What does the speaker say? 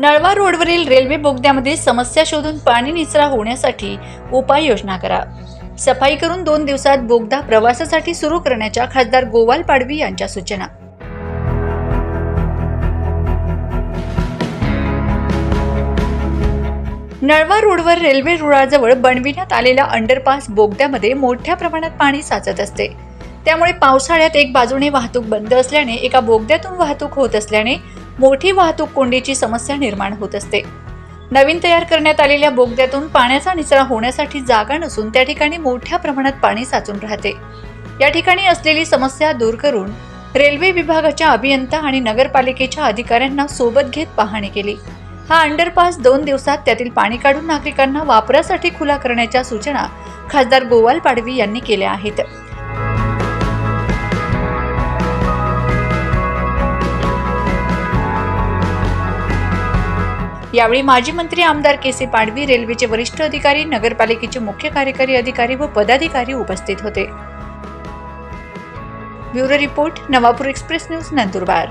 नळवा रोडवरील रेल्वे बोगद्यामध्ये समस्या शोधून पाणी निचरा होण्यासाठी उपाययोजना करा. सफाई करून दोन दिवसात बोगदा प्रवासासाठी सुरू करण्याच्या खासदार गोवाल पाडवी यांच्या सूचना. नळवा रोडवर रेल्वे रुळाजवळ बनविण्यात आलेल्या अंडरपास बोगद्यामध्ये मोठ्या प्रमाणात पाणी साचत असते. त्यामुळे पावसाळ्यात एक बाजूने वाहतूक बंद असल्याने एका बोगद्यातून वाहतूक होत असल्याने मोठी वाहतूक कोंडीची समस्या निर्माण होत असते. नवीन तयार करण्यात आलेल्या बोगद्यातून पाण्याचा निचरा होण्यासाठी जागा नसून त्या ठिकाणी मोठ्या प्रमाणात पाणी साचून राहते. या ठिकाणी असलेली समस्या दूर करून रेल्वे विभागाच्या अभियंता आणि नगरपालिकेच्या अधिकाऱ्यांना सोबत घेत पाहणी केली. हा अंडरपास दोन दिवसात त्यातील पाणी काढून नागरिकांना वापरासाठी खुला करण्याच्या सूचना खासदार गोवाल पाडवी यांनी केल्या आहेत. यावेळी माजी मंत्री आमदार के सी पाडवी रेल्वेचे वरिष्ठ अधिकारी नगरपालिकेचे मुख्य कार्यकारी अधिकारी व पदाधिकारी उपस्थित होते. Bureau report Navapur express news Nandurbar.